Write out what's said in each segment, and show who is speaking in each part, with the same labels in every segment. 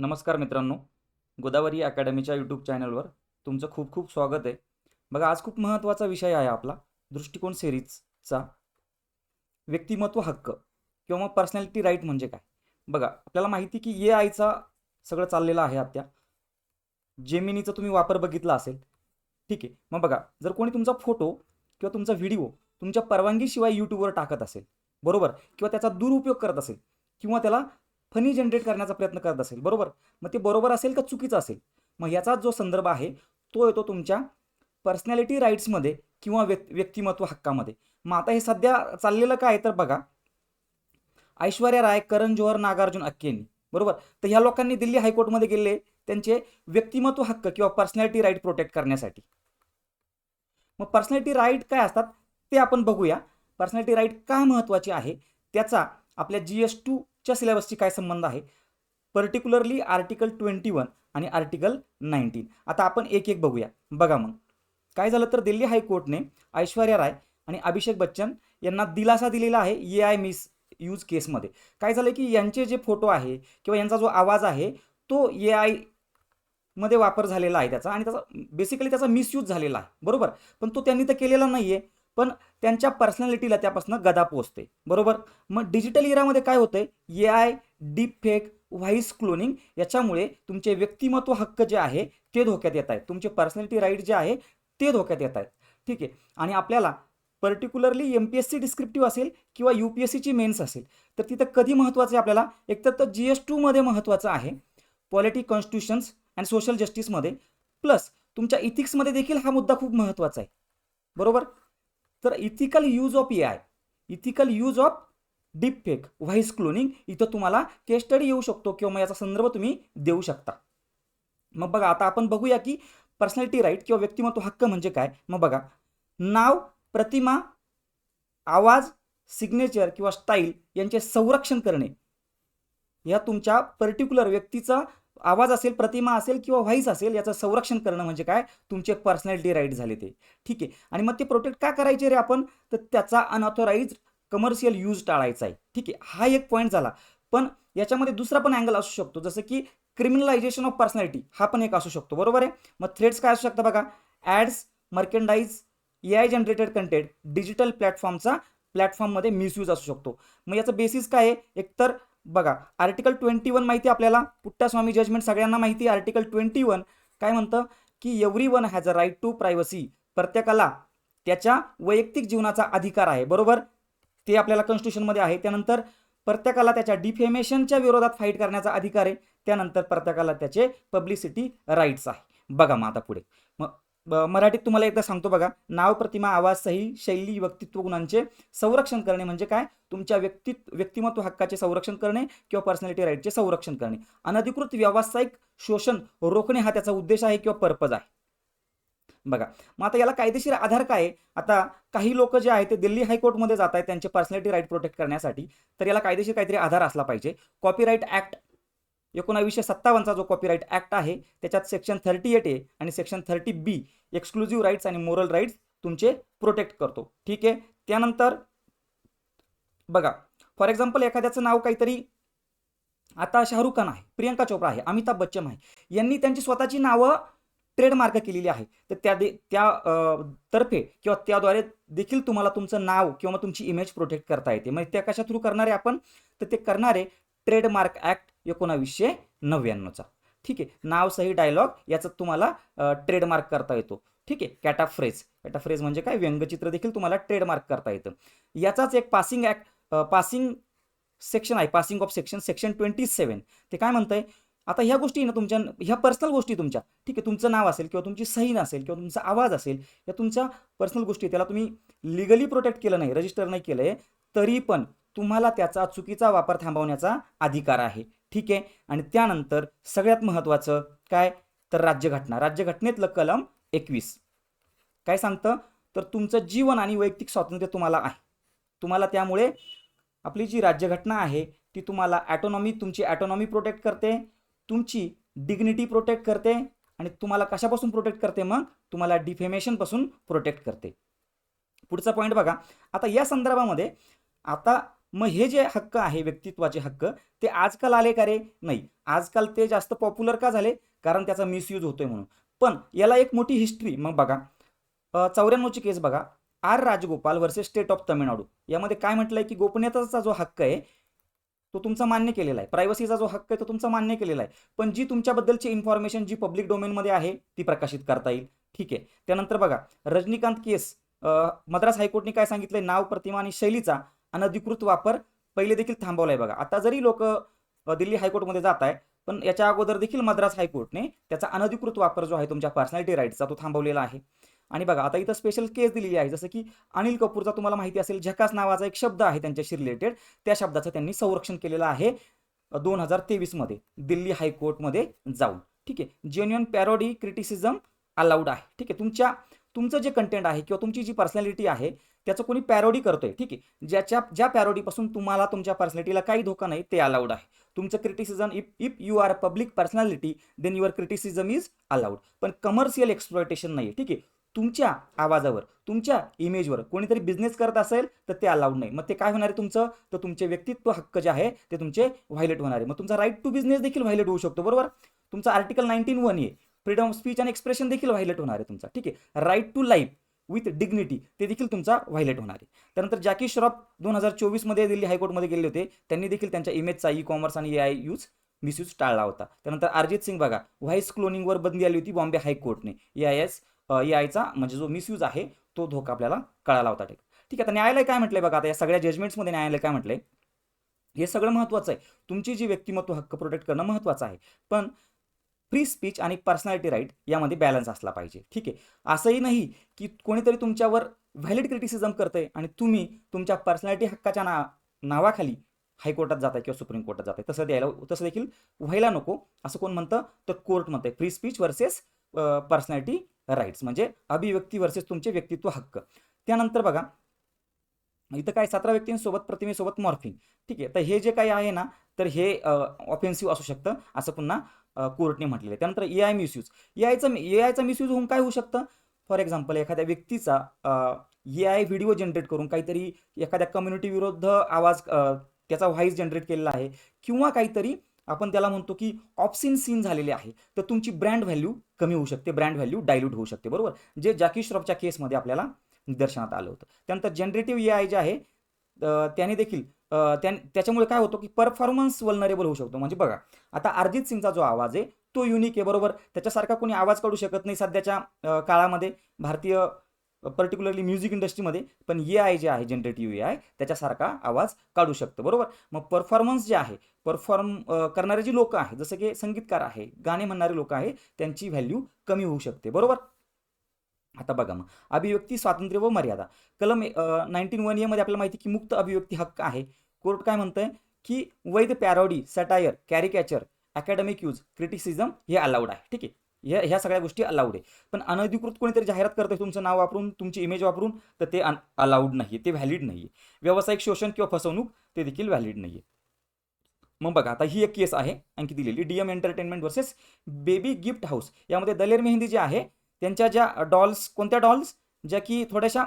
Speaker 1: नमस्कार मित्रांनो. गोदावरी अकॅडमीच्या यूट्यूब चॅनलवर तुमचं खूप खूप स्वागत आहे. बघा आज खूप महत्त्वाचा विषय आहे आपला दृष्टिकोन सिरीजचा व्यक्तिमत्व हक्क किंवा मग पर्सनॅलिटी राईट म्हणजे काय? बघा आपल्याला माहिती की ए आयचा सगळं चाललेलं आहे आत्या. जेमिनीचा तुम्ही वापर बघितला असेल. ठीक आहे. मग बघा जर कोणी तुमचा फोटो किंवा तुमचा व्हिडिओ तुमच्या परवानगीशिवाय यूट्यूबवर टाकत असेल बरोबर? किंवा त्याचा दुरुपयोग करत असेल किंवा त्याला फनी जनरेट करण्याचा प्रयत्न करत असेल बरोबर? मग ते बरोबर असेल का चुकीचं असेल? मग याचा जो संदर्भ आहे तो येतो तुमच्या पर्सनॅलिटी राईट्समध्ये किंवा व्यक् व्यक्तिमत्व हक्कामध्ये. मग आता हे सध्या चाललेलं काय तर बघा ऐश्वर्या राय करण जोहर नागार्जुन अक्केनी बरोबर? तर ह्या लोकांनी दिल्ली हायकोर्टमध्ये गेले त्यांचे व्यक्तिमत्व हक्क किंवा पर्सनॅलिटी राईट प्रोटेक्ट करण्यासाठी. मग पर्सनॅलिटी राईट काय असतात ते आपण बघूया. पर्सनॅलिटी राईट का महत्त्वाची आहे? त्याचा आपल्या जी एस टू च्या सिलेबसची काय संबंध आहे? पर्टिक्युलरली आर्टिकल ट्वेंटी वन आणि आर्टिकल नाईन्टीन आता आपण एक एक बघूया. बघा मग. काय झालं तर दिल्ली हायकोर्टने ऐश्वर्या राय आणि अभिषेक बच्चन यांना दिलासा दिलेला आहे ए आय मिस यूज केसमध्ये काय झालं की यांचे जे फोटो आहे किंवा यांचा जो आवाज आहे तो ए आयमध्ये वापर झालेला आहे त्याचा आणि त्याचा बेसिकली त्याचा मिसयूज झालेला आहे. बरोबर? पण तो त्यांनी तर केलेला नाही आहे पण त्यांच्या पर्सनॅलिटीला त्यापासून गदा पोचते बरोबर? मग डिजिटल इरामध्ये काय होतंय? A I deep fake voice cloning याच्यामुळे तुमचे व्यक्तिमत्व हक्क जे आहे ते धोक्यात येत आहेत. तुमचे पर्सनॅलिटी राईट जे आहे ते धोक्यात येत आहेत. ठीक आहे? आणि आपल्याला particularly M P S C descriptive असेल किंवा यू पी एस सीची मेन्स असेल तर तिथं कधी महत्त्वाचं आहे आपल्याला? एकतर तर जी एस टूमध्ये महत्त्वाचं आहे. पॉलिटी कॉन्स्टिट्यूशन्स अँड सोशल जस्टिसमध्ये प्लस तुमच्या इथिक्समध्ये देखील हा मुद्दा खूप महत्त्वाचा आहे. बरोबर? तर ethical use of A I ethical use of deep fake voice cloning इथं तुम्हाला केस स्टडी येऊ शकतो किंवा मग याचा संदर्भ तुम्ही देऊ शकता. मग बघा आता आपण बघूया की पर्सनॅलिटी राईट किंवा व्यक्तिमत्व हक्क म्हणजे काय? मग बघा नाव प्रतिमा आवाज सिग्नेचर किंवा स्टाईल यांचे संरक्षण करणे या तुमच्या पर्टिक्युलर व्यक्तीचा आवाज असेल प्रतिमा असेल किंवा व्हाईस असेल याचं संरक्षण करणं म्हणजे काय? तुमचे पर्सनॅलिटी राईट झाले ते. ठीक आहे. आणि मग ते प्रोटेक्ट का करायचे रे आपण? तर त्याचा अनऑथोराईज कमर्शियल यूज टाळायचा आहे. ठीक आहे. हा एक पॉईंट झाला. पण याच्यामध्ये दुसरा पण अँगल असू शकतो. जसं की क्रिमिनलायझेशन ऑफ पर्सनॅलिटी हा पण एक असू शकतो. बरोबर आहे? मग थ्रेड्स काय असू शकतं बघा? Ads merchandise A I generated content digital प्लॅटफॉर्मचा प्लॅटफॉर्ममध्ये मिसयूज असू शकतो. मग याचं बेसिस काय आहे? एकतर बघा आर्टिकल ट्वेंटी वन माहिती आपल्याला? पुट्टास्वामी जजमेंट सगळ्यांना माहिती आर्टिकल ट्वेंटी वन काय म्हणतं? की every one has a right to privacy प्रत्येकाला त्याच्या वैयक्तिक जीवनाचा अधिकार आहे. बरोबर? ते आपल्याला कॉन्स्टिट्यूशनमध्ये आहे. त्यानंतर प्रत्येकाला त्याच्या डिफेमेशनच्या विरोधात फाईट करण्याचा अधिकार आहे. त्यानंतर प्रत्येकाला त्याचे पब्लिसिटी राईट्स आहे. बघा मग आता पुढे. मराठीत तुम्हाला एकदा सांगतो बघा. नाव प्रतिमा आवाज सही शैली व्यक्तित्व गुणांचे संरक्षण करणे म्हणजे काय? तुमच्या व्यक्तित्व व्यक्तिमत्व हक्काचे संरक्षण करणे किंवा पर्सनॅलिटी राईटचे संरक्षण करणे. अनधिकृत व्यावसायिक शोषण रोखणे हा त्याचा उद्देश आहे किंवा पर्पज आहे. बघा. मग आता याला कायदेशीर आधार काय आहे? आता काही लोक जे आहेत ते दिल्ली हायकोर्टमध्ये जात आहेत त्यांचे पर्सनॅलिटी राईट प्रोटेक्ट करण्यासाठी. तर याला कायदेशीर काहीतरी आधार असला पाहिजे. कॉपीराईट ॲक्ट एकोणावीसशे सत्तावन्नचा जो कॉपीराईट ॲक्ट आहे त्याच्यात सेक्शन थर्टी एट ए आणि section thirty B exclusive rights आणि मोरल राईट्स तुमचे प्रोटेक्ट करतो. ठीक आहे? त्यानंतर बघा फॉर एक्झाम्पल एखाद्याचं नाव काहीतरी आता शाहरुख खान आहे प्रियंका चोप्रा आहे अमिताभ बच्चन आहे यांनी त्यांची स्वतःची नावं ट्रेडमार्क केलेली आहे. तर त्या दे त्या तर्फे किंवा त्याद्वारे देखील तुम्हाला तुमचं नाव किंवा तुमची इमेज प्रोटेक्ट करता येते. म्हणजे त्या कशा थ्रू करणारे आपण? तर ते करणारे ट्रेडमार्क ॲक्ट एकोणावीसशे नव्याण्णवचा. ठीक आहे नाव सही डायलॉग याचा तुम्हाला ट्रेडमार्क करता येतो. ठीक आहे कॅटाफ्रेज कॅटाफ्रेज म्हणजे काय? व्यंगचित्र देखील तुम्हाला ट्रेडमार्क करता येतं. याचाच एक पासिंग ॲक्ट पासिंग सेक्शन आहे passing of section section twenty seven ते काय म्हणतंय? आता ह्या गोष्टी ना तुमच्या ह्या पर्सनल गोष्टी तुमच्या. ठीक आहे तुमचं नाव असेल किंवा तुमची सही असेल किंवा तुमचा आवाज असेल या तुमच्या पर्सनल गोष्टी त्याला तुम्ही लिगली प्रोटेक्ट केलं नाही रजिस्टर नाही केलं आहे तरी पण तुम्हाला त्याचा चुकीचा वापर थांबवण्याचा अधिकार आहे. ठीक आहे? आणि त्यानंतर सगळ्यात महत्त्वाचं काय? तर राज्यघटना. राज्यघटनेतलं कलम एकवीस. काय सांगतं? तर तुमचं जीवन आणि वैयक्तिक स्वातंत्र्य तुम्हाला आहे. तुम्हाला त्यामुळे आपली जी राज्यघटना आहे ती तुम्हाला ॲटोनॉमी तुमची ॲटोनॉमी प्रोटेक्ट करते तुमची डिग्निटी प्रोटेक्ट करते आणि तुम्हाला कशापासून प्रोटेक्ट करते मग? तुम्हाला डिफेमेशनपासून प्रोटेक्ट करते. पुढचा पॉईंट बघा. आता या संदर्भामध्ये आता मग हे जे हक्क आहे व्यक्तित्वाचे हक्क ते आजकाल आले का रे? नाही. आजकाल ते जास्त पॉप्युलर का झाले? कारण त्याचा मिसयूज होतोय म्हणून. पण याला एक मोठी हिस्ट्री मग बघा. चौऱ्याण्णवची केस बघा. R Rajagopal versus state of Tamil Nadu यामध्ये काय म्हटलंय की गोपनीयतेचा जो हक्क आहे तो तुमचा मान्य केलेला आहे. प्रायव्हसीचा जो हक्क आहे तो तुमचा मान्य केलेला आहे. पण जी तुमच्याबद्दलची इन्फॉर्मेशन जी पब्लिक डोमेनमध्ये आहे ती प्रकाशित करता येईल. ठीक आहे. त्यानंतर बघा. रजनीकांत केस. मद्रास हायकोर्टने काय सांगितलंय? नाव प्रतिमा आणि शैलीचा अनधिकृत वापर पहिले देखील थांबवलाय बघा. आता जरी लोक दिल्ली हायकोर्टमध्ये जात आहे पण याच्या अगोदर देखील मद्रास हायकोर्टने त्याचा अनधिकृत वापर जो आहे तुमच्या पर्सनॅलिटी राईटचा तो थांबवलेला आहे. आणि बघा आता इथं स्पेशल केस दिलेली आहे. जसं की अनिल कपूरचा तुम्हाला माहिती असेल झकास नावाचा एक शब्द आहे त्यांच्याशी रिलेटेड त्या शब्दाचं त्यांनी संरक्षण केलेलं आहे दोन हजार तेवीसमध्ये दिल्ली हायकोर्टमध्ये जाऊन. ठीक आहे? जेन्युअन पॅरोडी क्रिटिसिझम अलाउड आहे. ठीक आहे? तुमच्या तुमचं जे कंटेंट आहे किंवा तुमची जी पर्सनॅलिटी आहे त्याचं कोणी पॅरोडी करतोय ठीक आहे. ज्याच्या ज्या पॅरोडीपासून तुम्हाला तुमच्या पर्सनॅलिटीला काही धोका नाही ते अलाउड आहे. तुमचं criticism if if you are a public personality then your criticism is allowed पण कमर्शियल एक्सप्लॉयटेशन नाही ठीक आहे. तुमच्या आवाजावर तुमच्या इमेजवर कोणीतरी बिझनेस करत असेल तर ते अलाउड नाही. मग ते काय होणार आहे तुमचं? तर तुमचे व्यक्तित्व हक्क जे आहे ते तुमचे व्हायलेट होणार आहे. मग तुमचा राईट टू बिझनेस देखील व्हायलेट होऊ शकतो बरोबर? तुमचा आर्टिकल नाईन्टीन वन आहे. Freedom of speech and expression देखील व्हायलेट होणार आहे तुमचा ठीक आहे. Right to life with dignity ते देखील तुमचा व्हायलेट होणार आहे. त्यानंतर जॅकी श्रॉफ दोन हजार चोवीसमध्ये दिल्ली हायकोर्टमध्ये गेले होते. त्यांनी देखील त्यांच्या इमेजचा ई कॉमर्स आणि ए आय यूज मिसयूज टाळला होता. त्यानंतर अरिजित सिंग बघा व्हाईस क्लोनिंगवर बंदी आली होती बॉम्बे हायकोर्टने. ए आय एस ए आयचा म्हणजे जो मिसयूज आहे तो धोका आपल्याला कळाला होता. ठीक ठीक आहे आता न्यायालय काय म्हटलंय बघा आता या सगळ्या जजमेंट्समध्ये न्यायालय काय म्हटलंय? हे सगळं महत्त्वाचं आहे. तुमची जी व्यक्तिमत्व हक्क प्रोटेक्ट करणं महत्त्वाचं आहे. पण फ्री स्पीच आणि पर्सनॅलिटी राईट यामध्ये बॅलन्स असला पाहिजे. ठीक आहे? असंही नाही की कोणीतरी तुमच्यावर व्हॅलिड क्रिटिसिझम करतंय आणि तुम्ही तुमच्या पर्सनॅलिटी हक्काच्या ना नावाखाली हायकोर्टात जाताय किंवा सुप्रीम कोर्टात जाताय. तसं द्यायला तसं देखील व्हायला नको. असं कोण म्हणतं? तर कोर्ट म्हणतंय free speech versus personality rights म्हणजे अभिव्यक्ती वर्सेस तुमचे व्यक्तित्व हक्क. त्यानंतर बघा इथं काय सतरा व्यक्तींसोबत प्रतिमेसोबत मॉर्फिंग ठीक आहे? तर हे जे काही आहे ना तर हे ऑफेन्सिव्ह असू शकतं. असं पुन्हा कोर्टने म्हटलेलं. आहे त्यानंतर ए आय मिसयूज ए आयचं ए आयचा मिसयूज होऊन काय होऊ शकतं? फॉर एक्झाम्पल एखाद्या व्यक्तीचा ए आय व्हिडिओ जनरेट करून काहीतरी एखाद्या कम्युनिटी विरुद्ध आवाज त्याचा व्हॉइस जनरेट केलेला आहे. किंवा काहीतरी आपण त्याला म्हणतो की ऑप्सिन सीन झालेले आहे. तर तुमची ब्रँड व्हॅल्यू कमी होऊ शकते. ब्रँड व्हॅल्यू डायल्यूट होऊ शकते. बरोबर? जे जॅकी श्रॉफच्या केसमध्ये आपल्याला निदर्शनात आलं होतं. त्यानंतर जनरेटिव्ह ए आय जे आहे त्याने देखील त्या त्याच्यामुळे काय होतं की परफॉर्मन्स वल्नरेबल होऊ शकतो. म्हणजे बघा आता अरिजित सिंगचा जो आवाज आहे तो युनिक आहे बरोबर? त्याच्यासारखा कोणी आवाज काढू शकत नाही सध्याच्या काळामध्ये भारतीय पर्टिक्युलरली म्युझिक इंडस्ट्रीमध्ये पण ए आय जे आहे जनरेटिव्ह ए आय त्याच्यासारखा आवाज काढू शकतो बरोबर? मग परफॉर्मन्स जे आहे परफॉर्म करणारे जी लोक आहेत जसं की संगीतकार आहे गाणे म्हणणारे लोक आहे त्यांची व्हॅल्यू कमी होऊ शकते बरोबर? आता बघा मग. अभिव्यक्ती स्वातंत्र्य व मर्यादा. कलम नाईन्टीन वन एमध्ये आपल्याला माहिती की मुक्त अभिव्यक्ती हक्क आहे. कोर्ट काय म्हणतंय की वैध parody satire caricature academic use criticism हे अलाउड आहे. ठीक आहे? ह्या ह्या सगळ्या गोष्टी अलाउड आहे. पण अनधिकृत कोणीतरी जाहिरात करतंय तुमचं नाव वापरून तुमची इमेज वापरून तर ते अलाउड नाही ते व्हॅलिड नाही आहे व्यावसायिक शोषण किंवा फसवणूक ते देखील व्हॅलिड नाही आहे मग बघा आता ही एक केस आहे आणखी दिलेली. DM entertainment versus baby gift house यामध्ये दलेर मेहंदी जे आहे त्यांच्या ज्या डॉल्स कोणत्या डॉल्स? ज्या की थोड्याशा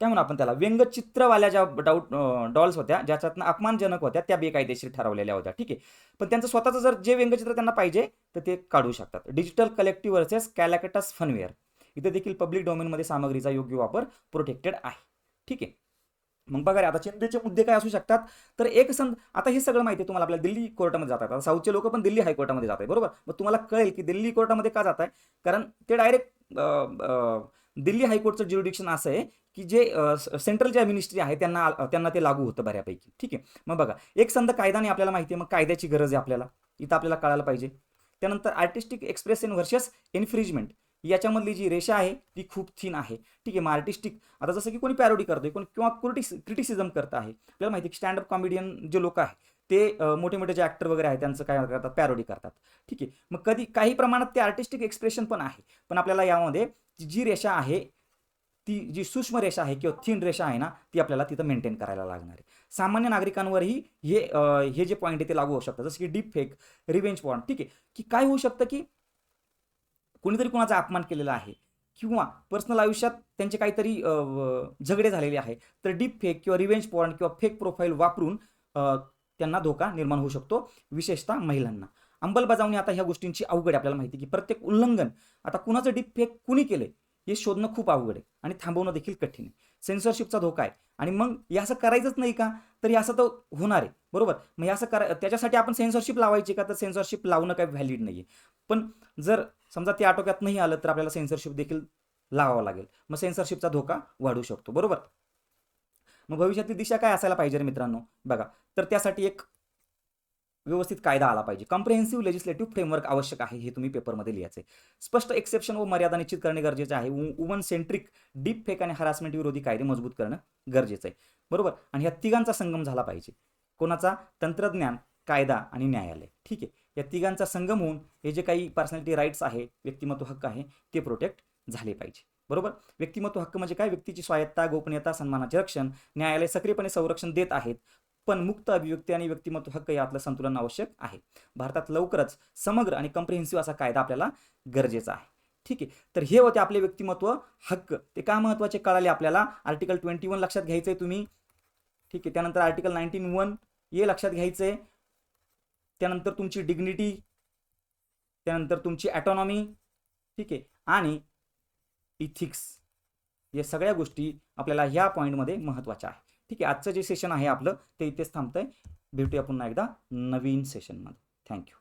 Speaker 1: काय म्हणू आपण त्याला व्यंगचित्रवाल्या ज्या डाऊट डॉल्स होत्या ज्याच्यातनं अपमानजनक होत्या त्या बेकायदेशीर ठरवलेल्या होत्या ठीक आहे? पण त्यांचं स्वतःचं जर जे व्यंगचित्र त्यांना पाहिजे तर ते काढू शकतात. Digital collective versus Galactus Funware. इथे देखील पब्लिक डोमेनमध्ये सामग्रीचा योग्य वापर प्रोटेक्टेड आहे. ठीक आहे? मग बघा रे आता चिंतेचे मुद्दे काय असू शकतात? तर एक संद आता हे सगळं माहिती आहे तुम्हाला आपल्या दिल्ली कोर्टामध्ये जातात आता साऊथचे लोक पण दिल्ली हायकोर्टामध्ये जात आहे बरोबर? मग तुम्हाला कळेल की दिल्ली कोर्टामध्ये का जात आहे कारण ते डायरेक्ट दिल्ली हायकोर्टचं ज्युरिडिक्शन असं आहे की जे सेंट्रल ज्या मिनिस्ट्री आहे त्यांना त्यांना ते लागू होतं बऱ्यापैकी. ठीक आहे? मग बघा एक संद कायद्याने आपल्याला माहिती आहे मग कायद्याची गरज आहे आपल्याला. इथं आपल्याला कळायला पाहिजे. त्यानंतर artistic expression versus infringement याच्यामधली जी रेषा आहे ती खूप थिन आहे. ठीक आहे? मग आर्टिस्टिक आता जसं की कोणी पॅरोडी करतोय कोणी किंवा क्रिटिस क्रिटिसिझम करत आहे. आपल्याला माहिती आहे की स्टँडअप कॉमेडियन जे लोक आहे ते मोठे मोठे जे ॲक्टर वगैरे आहेत त्यांचं काय करतात? पॅरोडी करतात. ठीक आहे. मग कधी काही प्रमाणात ते आर्टिस्टिक एक्सप्रेशन पण आहे. पण आपल्याला यामध्ये जी रेषा आहे ती जी सूक्ष्म रेषा आहे किंवा थिन रेषा आहे ना ती आपल्याला तिथं मेंटेन करायला लागणार आहे. सामान्य नागरिकांवरही हे हे जे पॉईंट आहे ते लागू होऊ शकतात जसं की डीप फेक रिवेंज पॉईंट ठीक आहे. की काय होऊ शकतं की कोणीतरी कोणाचा अपमान केलेला आहे किंवा पर्सनल आयुष्यात त्यांचे काहीतरी झगडे झालेले आहे तर डीप फेक किंवा रिव्हेंज पॉईंट किंवा फेक प्रोफाईल वापरून त्यांना धोका निर्माण होऊ शकतो विशेषतः महिलांना. अंमलबजावणी आता ह्या गोष्टींची अवघड आहे आपल्याला माहिती आहे की प्रत्येक उल्लंघन आता कुणाचं डीप फेक कुणी केले हे शोधणं खूप अवघड आहे आणि थांबवणं देखील कठीण आहे. सेन्सरशिपचा धोका आहे. आणि मग हे असं करायचंच नाही का? तर हे असं तर होणार आहे. बरोबर? मग हे असं करा त्याच्यासाठी आपण सेन्सरशिप लावायची का? तर सेन्सरशिप लावणं काही व्हॅलिड नाही आहे पण जर समजा ते आटोक्यात नाही आलं तर आपल्याला सेन्सरशिप देखील लावावं लागेल. मग सेन्सरशिपचा धोका वाढू शकतो. बरोबर? मग भविष्यातली दिशा काय असायला पाहिजे रे मित्रांनो? बघा तर त्यासाठी एक व्यवस्थित कायदा आला पाहिजे. कॉम्प्रिहेन्सिव्ह लेजिस्लेटिव्ह फ्रेमवर्क आवश्यक आहे हे तुम्ही पेपरमध्ये लिहायचे स्पष्ट एक्सेप्शन व मर्यादा निश्चित करणे गरजेचे आहे. वुमन सेंट्रिक डीप फेक आणि हरासमेंट विरोधी कायदे मजबूत करणं गरजेचं आहे. बरोबर? आणि ह्या तिघांचा संगम झाला पाहिजे. कोणाचा? तंत्रज्ञान कायदा आणि न्यायालय. ठीक आहे? या तिघांचा संगम होऊन हे जे काही पर्सनॅलिटी राईट्स आहे व्यक्तिमत्व हक्क आहे ते प्रोटेक्ट झाले पाहिजे. बरोबर? व्यक्तिमत्व हक्क म्हणजे काय? व्यक्तीची स्वायत्ता गोपनीयता सन्मानाचे रक्षण न्यायालय सक्रियपणे संरक्षण देत आहेत. पण मुक्त अभिव्यक्ती आणि व्यक्तिमत्व हक्क यातलं संतुलन आवश्यक आहे. भारतात लवकरच समग्र आणि कम्प्रिहेन्सिव्ह असा कायदा आपल्याला गरजेचा आहे. ठीक आहे? तर हे होते आपले व्यक्तिमत्व हक्क. ते का महत्त्वाचे कळाले आपल्याला? आर्टिकल ट्वेंटी वन लक्षात घ्यायचंय तुम्ही. ठीक आहे? त्यानंतर आर्टिकल नाईन्टीन वन हे लक्षात घ्यायचंय. त्यानंतर तुमची डिग्निटी त्यानंतर तुमची ॲटॉनॉमी ठीक आहे? आणि इथिक्स या सगळ्या गोष्टी आपल्याला ह्या पॉईंटमध्ये महत्त्वाच्या आहे ठीक आहे आजचं जे सेशन आहे आपलं ते इथेच थांबतंय. भेटूया पुन्हा एकदा नवीन सेशनमध्ये थँक्यू